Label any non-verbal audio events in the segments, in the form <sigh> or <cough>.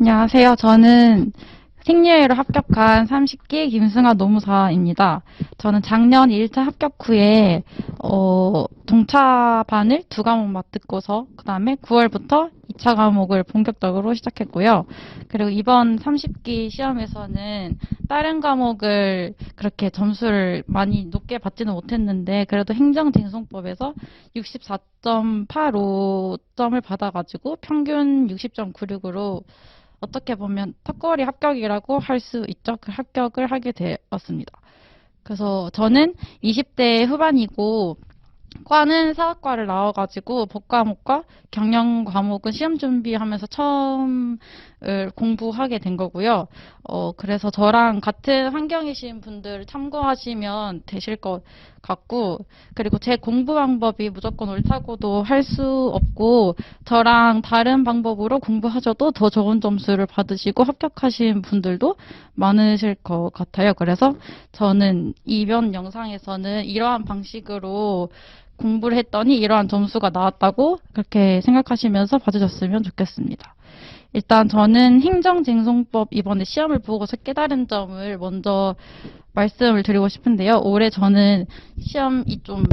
안녕하세요. 저는 생리외로 합격한 30기 김승아 노무사입니다. 저는 작년 1차 합격 후에 어, 동차반을 두 과목 맡고서 그 다음에 9월부터 2차 과목을 본격적으로 시작했고요. 그리고 이번 30기 시험에서는 다른 과목을 그렇게 점수를 많이 높게 받지는 못했는데 그래도 행정쟁송법에서 64.85점을 받아가지고 평균 60.96으로 어떻게 보면 턱걸이 합격이라고 할 수 있죠. 그 합격을 하게 되었습니다. 그래서 저는 20대 후반이고 과는 사학과를 나와가지고 법과목과 경영 과목은 시험 준비하면서 처음을 공부하게 된 거고요. 어, 그래서 저랑 같은 환경이신 분들 참고하시면 되실 것 같고, 그리고 제 공부 방법이 무조건 옳다고도 할 수 없고, 저랑 다른 방법으로 공부하셔도 더 좋은 점수를 받으시고 합격하신 분들도 많으실 것 같아요. 그래서 저는 이번 영상에서는 이러한 방식으로 공부를 했더니 이러한 점수가 나왔다고 그렇게 생각하시면서 봐주셨으면 좋겠습니다. 일단 저는 행정쟁송법 이번에 시험을 보고서 깨달은 점을 먼저 말씀을 드리고 싶은데요. 올해 저는 시험이 좀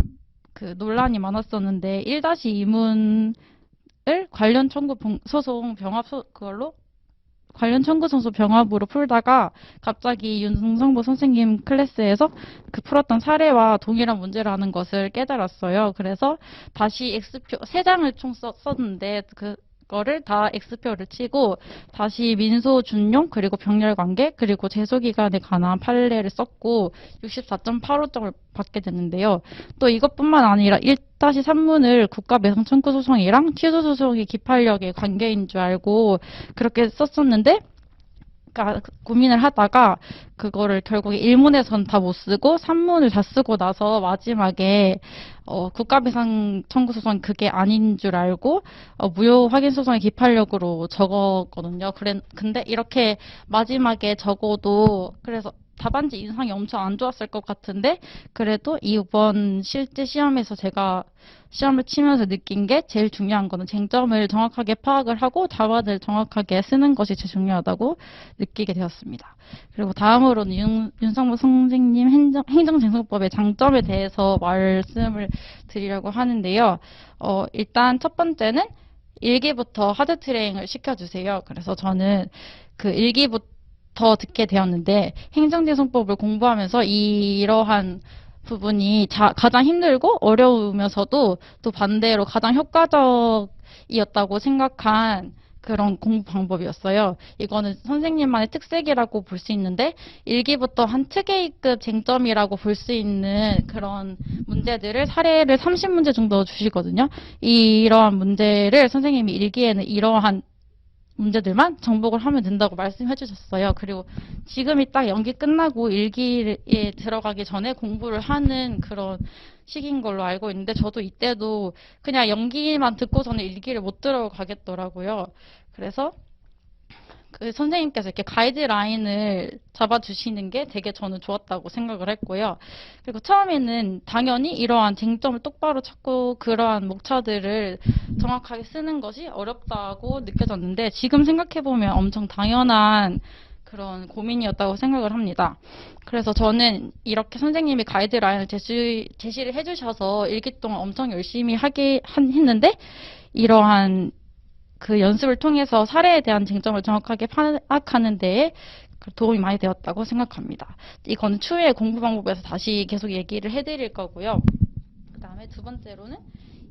그 논란이 많았었는데 1-2문을 관련 청구 소송 병합 소, 그걸로 관련 청구 선수 병합으로 풀다가 갑자기 윤성보 선생님 클래스에서 그 풀었던 사례와 동일한 문제라는 것을 깨달았어요. 그래서 다시 X표 세 장을 총 썼, 썼는데 그 거를 다 X표를 치고 다시 민소 준용 그리고 병렬 관계 그리고 제소 기간에 관한 판례를 썼고 64.85점을 받게 됐는데요. 또 이것뿐만 아니라 1-3문을 국가 배상 청구 소송이랑 취소 소송이 기판력의 관계인 줄 알고 그렇게 썼었는데 고민을 하다가 그거를 결국에 1문에선 다 못 쓰고 3문을 다 쓰고 나서 마지막에 어, 국가배상 청구 소송 그게 아닌 줄 알고 어, 무효 확인 소송의 기판력으로 적었거든요. 그래 근데 이렇게 마지막에 적어도 그래서 답안지 인상이 엄청 안 좋았을 것 같은데 그래도 이번 실제 시험에서 제가 시험을 치면서 느낀 게 제일 중요한 거는 쟁점을 정확하게 파악을 하고 답안을 정확하게 쓰는 것이 제일 중요하다고 느끼게 되었습니다. 그리고 다음으로는 윤, 윤상무 선생님 행정, 행정쟁송법의 장점에 대해서 말씀을 드리려고 하는데요. 어, 일단 첫 번째는 일기부터 하드 트레이닝을 시켜주세요. 그래서 저는 그 일기부터 더 듣게 되었는데 행정재송법을 공부하면서 이러한 부분이 자, 가장 힘들고 어려우면서도 또 반대로 가장 효과적이었다고 생각한 그런 공부 방법이었어요. 이거는 선생님만의 특색이라고 볼 수 있는데 일기부터 한 특혜급 쟁점이라고 볼 수 있는 그런 문제들을 사례를 30문제 정도 주시거든요. 이러한 문제를 선생님이 일기에는 이러한 문제들만 정복을 하면 된다고 말씀해 주셨어요. 그리고 지금이 딱 연기 끝나고 일기에 들어가기 전에 공부를 하는 그런 시기인 걸로 알고 있는데 저도 이때도 그냥 연기만 듣고서는 일기를 못 들어가겠더라고요. 그래서 그 선생님께서 이렇게 가이드라인을 잡아주시는 게 되게 저는 좋았다고 생각을 했고요. 그리고 처음에는 당연히 이러한 쟁점을 똑바로 찾고 그러한 목차들을 정확하게 쓰는 것이 어렵다고 느껴졌는데 지금 생각해보면 엄청 당연한 그런 고민이었다고 생각을 합니다. 그래서 저는 이렇게 선생님이 가이드라인을 제시, 제시를 해주셔서 일기 동안 엄청 열심히 하게 했는데 이러한 그 연습을 통해서 사례에 대한 쟁점을 정확하게 파악하는 데에 도움이 많이 되었다고 생각합니다. 이거는 추후에 공부 방법에서 다시 계속 얘기를 해드릴 거고요. 그 다음에 두 번째로는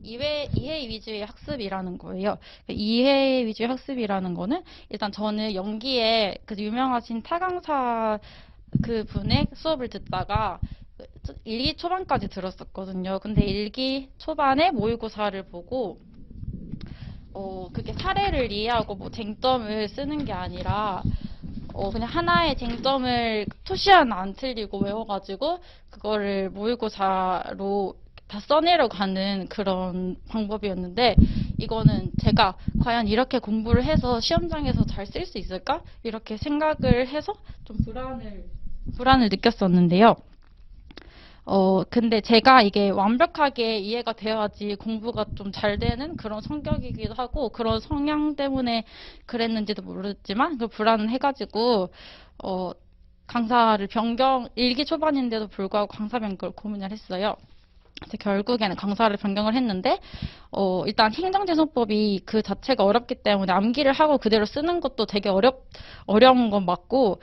이해, 이해 위주의 학습이라는 거예요. 이해 위주의 학습이라는 거는 일단 저는 연기에 그 유명하신 타강사 그 분의 수업을 듣다가 일기 초반까지 들었었거든요. 근데 일기 초반에 모의고사를 보고 어, 그게 사례를 이해하고 뭐 쟁점을 쓰는 게 아니라 어, 그냥 하나의 쟁점을 토시 하나 안 틀리고 외워가지고 그거를 모의고사로 다 써내려 가는 그런 방법이었는데 이거는 제가 과연 이렇게 공부를 해서 시험장에서 잘 쓸 수 있을까 이렇게 생각을 해서 좀 불안을 불안을 느꼈었는데요. 어, 근데 제가 이게 완벽하게 이해가 되어야지 공부가 좀 잘 되는 그런 성격이기도 하고, 그런 성향 때문에 그랬는지도 모르겠지만, 그 불안해가지고, 어, 강사를 변경, 일기 초반인데도 불구하고 강사 변경을 고민을 했어요. 결국에는 강사를 변경을 했는데, 어, 일단 행정재송법이 그 자체가 어렵기 때문에 암기를 하고 그대로 쓰는 것도 되게 어렵, 어려운 건 맞고,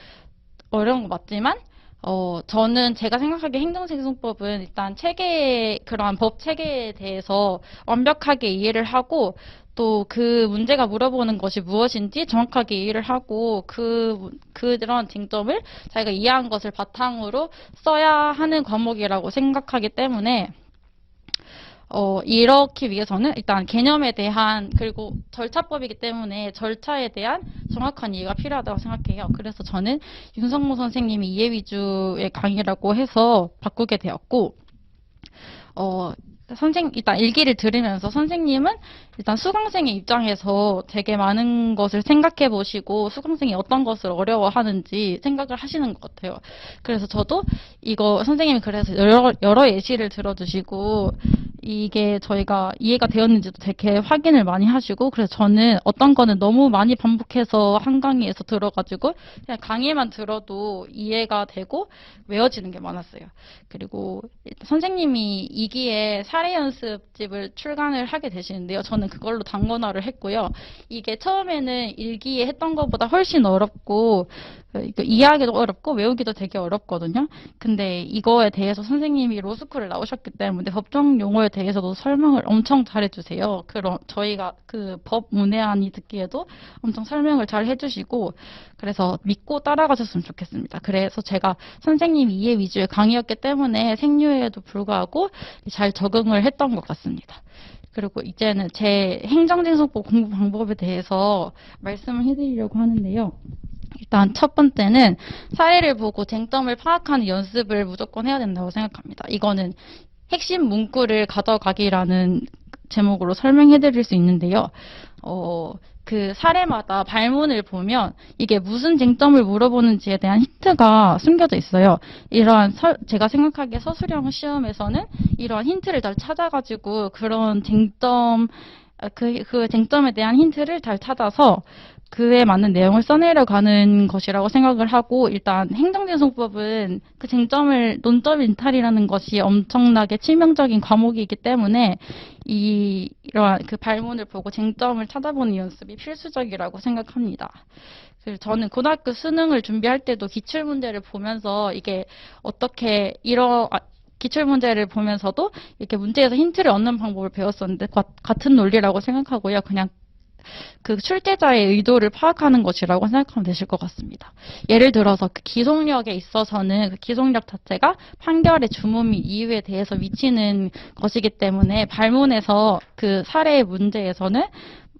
어려운 건 맞지만, 어, 저는 제가 생각하기에 행정생성법은 일단 체계, 그러한 법 체계에 대해서 완벽하게 이해를 하고 또 그 문제가 물어보는 것이 무엇인지 정확하게 이해를 하고 그, 그런 쟁점을 자기가 이해한 것을 바탕으로 써야 하는 과목이라고 생각하기 때문에 어, 이렇기 위해서는 일단 개념에 대한 그리고 절차법이기 때문에 절차에 대한 정확한 이해가 필요하다고 생각해요. 그래서 저는 윤성모 선생님이 이해 위주의 강의라고 해서 바꾸게 되었고 어, 선생 일단 일기를 들으면서 선생님은 일단 수강생의 입장에서 되게 많은 것을 생각해 보시고 수강생이 어떤 것을 어려워하는지 생각을 하시는 것 같아요. 그래서 저도 이거 선생님이 그래서 여러, 여러 예시를 들어주시고 이게 저희가 이해가 되었는지도 되게 확인을 많이 하시고 그래서 저는 어떤 거는 너무 많이 반복해서 한 강의에서 들어가지고 그냥 강의만 들어도 이해가 되고 외워지는 게 많았어요. 그리고 선생님이 2기에 사례 연습집을 출간을 하게 되시는데요. 저는 그걸로 단권화를 했고요. 이게 처음에는 1기에 했던 것보다 훨씬 어렵고 이해하기도 어렵고 외우기도 되게 어렵거든요. 근데 이거에 대해서 선생님이 로스쿨을 나오셨기 때문에 법정 용어에 대해서도 설명을 엄청 잘해주세요. 그럼 저희가 그 법 문외한이 듣기에도 엄청 설명을 잘 해주시고 그래서 믿고 따라가셨으면 좋겠습니다. 그래서 제가 선생님 이해 위주의 강의였기 때문에 생류에도 불구하고 잘 적응 을 했던 것 같습니다. 그리고 이제는 제 행정진속법 공부 방법에 대해서 말씀을 해드리려고 하는데요. 일단 첫 번째는 사례를 보고 쟁점을 파악하는 연습을 무조건 해야 된다고 생각합니다. 이거는 핵심 문구를 가져가기라는 제목으로 설명해 드릴 수 있는데요. 어, 그 사례마다 발문을 보면 이게 무슨 쟁점을 물어보는지에 대한 힌트가 숨겨져 있어요. 이러한 서, 제가 생각하기에 서술형 시험에서는 이러한 힌트를 잘 찾아가지고 그런 쟁점 그, 그 쟁점에 대한 힌트를 잘 찾아서 그에 맞는 내용을 써내려가는 것이라고 생각을 하고 일단 행정진송법은 그 쟁점을 논점 인탈이라는 것이 엄청나게 치명적인 과목이기 때문에 이 이러한 그 발문을 보고 쟁점을 찾아보는 연습이 필수적이라고 생각합니다. 그래서 저는 고등학교 수능을 준비할 때도 기출 문제를 보면서 이게 어떻게 이러 아, 기출 문제를 보면서도 이렇게 문제에서 힌트를 얻는 방법을 배웠었는데 같은 논리라고 생각하고요. 그냥 그 출제자의 의도를 파악하는 것이라고 생각하면 되실 것 같습니다. 예를 들어서 그 기속력에 있어서는 그 기속력 자체가 판결의 주무 및 이유에 대해서 미치는 것이기 때문에 발문에서 그 사례의 문제에서는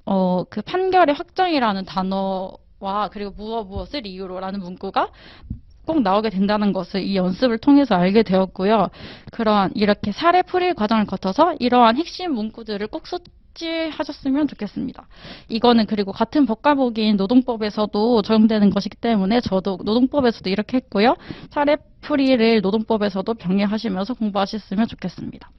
어, 그 판결의 확정이라는 단어와 그리고 무엇 무엇을 이유로라는 문구가 꼭 나오게 된다는 것을 이 연습을 통해서 알게 되었고요. 그러한 이렇게 사례 풀이 과정을 거쳐서 이러한 핵심 문구들을 꼭 숙지하셨으면 좋겠습니다. 이거는 그리고 같은 법과목인 노동법에서도 적용되는 것이기 때문에 저도 노동법에서도 이렇게 했고요. 사례풀이를 노동법에서도 병행하시면서 공부하셨으면 좋겠습니다.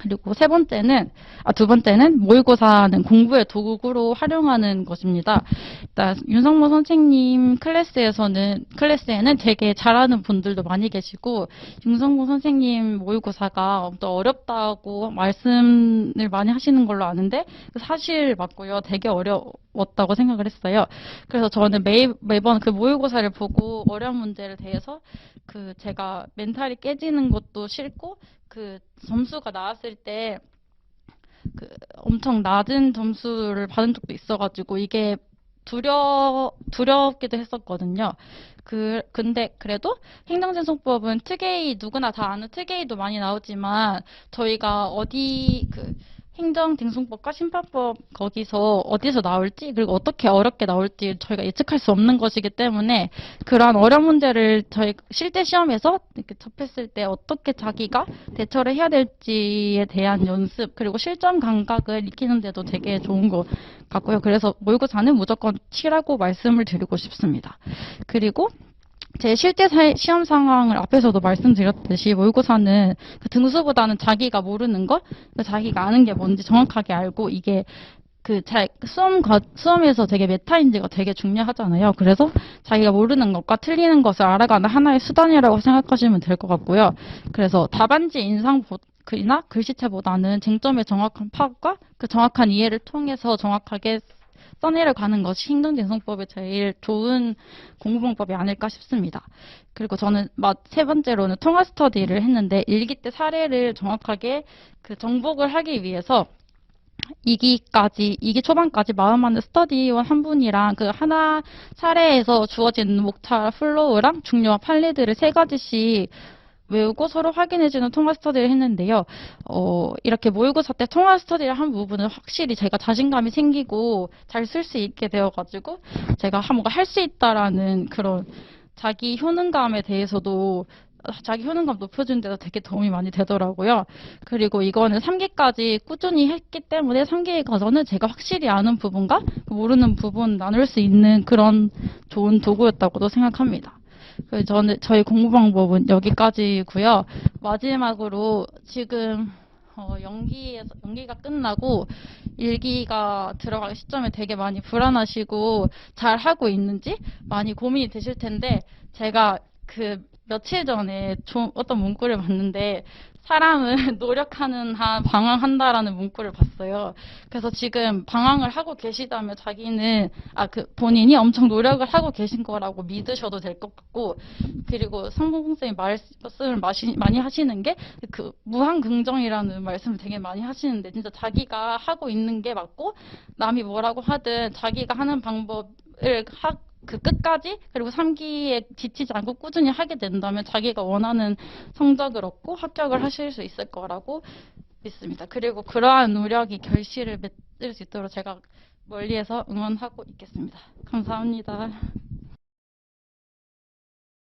그리고 세 번째는 아 두 번째는 모의고사는 공부의 도구로 활용하는 것입니다. 일단 윤성모 선생님 클래스에서는 클래스에는 되게 잘하는 분들도 많이 계시고 윤성모 선생님 모의고사가 또 어렵다고 말씀을 많이 하시는 걸로 아는데 사실 맞고요. 되게 어려웠다고 생각을 했어요. 그래서 저는 매 매번 그 모의고사를 보고 어려운 문제를 대해서 그 제가 멘탈이 깨지는 것도 싫고 그 점수가 나왔을 때 그 엄청 낮은 점수를 받은 적도 있어가지고 이게 두려 두렵기도 했었거든요. 그 근데 그래도 행정재송법은 특혜이 누구나 다 아는 특혜이도 많이 나오지만 저희가 어디 그 행정등송법과 심판법 거기서 어디서 나올지 그리고 어떻게 어렵게 나올지 저희가 예측할 수 없는 것이기 때문에 그러한 어려운 문제를 저희 실제 시험에서 이렇게 접했을 때 어떻게 자기가 대처를 해야 될지에 대한 연습 그리고 실전 감각을 익히는데도 되게 좋은 것 같고요. 그래서 모의고사는 무조건 치라고 말씀을 드리고 싶습니다. 그리고 제 실제 사- 시험 상황을 앞에서도 말씀드렸듯이 모의고사는 그 등수보다는 자기가 모르는 것, 그 자기가 아는 게 뭔지 정확하게 알고 이게 그잘 수험 과 수험에서 되게 메타인지가 되게 중요하잖아요. 그래서 자기가 모르는 것과 틀리는 것을 알아가는 하나의 수단이라고 생각하시면 될 것 같고요. 그래서 답안지 인상 이나 글씨체보다는 쟁점의 정확한 파악과 그 정확한 이해를 통해서 정확하게 써내려 가는 것이 행동진성법의 제일 좋은 공부방법이 아닐까 싶습니다. 그리고 저는 마- 세 번째로는 통화 스터디를 했는데 일기 때 사례를 정확하게 그 정복을 하기 위해서 2기까지, 2기 초반까지 마음 맞는 스터디원 한 분이랑 그 하나 사례에서 주어진 목차 플로우랑 중요한 판례들을 세 가지씩 외우고 서로 확인해주는 통화 스터디를 했는데요. 어, 이렇게 모의고사 때 통화 스터디를 한 부분은 확실히 제가 자신감이 생기고 잘 쓸 수 있게 되어가지고 제가 뭔가 할 수 있다라는 그런 자기 효능감에 대해서도 자기 효능감 높여주는 데도 되게 도움이 많이 되더라고요. 그리고 이거는 3기까지 꾸준히 했기 때문에 3기에 가서는 제가 확실히 아는 부분과 모르는 부분 나눌 수 있는 그런 좋은 도구였다고도 생각합니다. 그래서 저는 저희 공부 방법은 여기까지고요. 마지막으로 지금 어, 연기에서 연기가 끝나고 일기가 들어갈 시점에 되게 많이 불안하시고 잘 하고 있는지 많이 고민이 되실 텐데 제가 그 며칠 전에 좀 어떤 문구를 봤는데 사람은 <laughs> 노력하는 한 방황한다라는 문구를 봤어요. 그래서 지금 방황을 하고 계시다면 자기는 아 그 본인이 엄청 노력을 하고 계신 거라고 믿으셔도 될 것 같고 그리고 성공 선생님 말씀을 마시- 많이 하시는 게 그 무한 긍정이라는 말씀을 되게 많이 하시는데 진짜 자기가 하고 있는 게 맞고 남이 뭐라고 하든 자기가 하는 방법을 하, 그 끝까지 그리고 3기에 지치지 않고 꾸준히 하게 된다면 자기가 원하는 성적을 얻고 합격을 하실 수 있을 거라고 믿습니다. 그리고 그러한 노력이 결실을 맺을 수 있도록 제가 멀리에서 응원하고 있겠습니다. 감사합니다.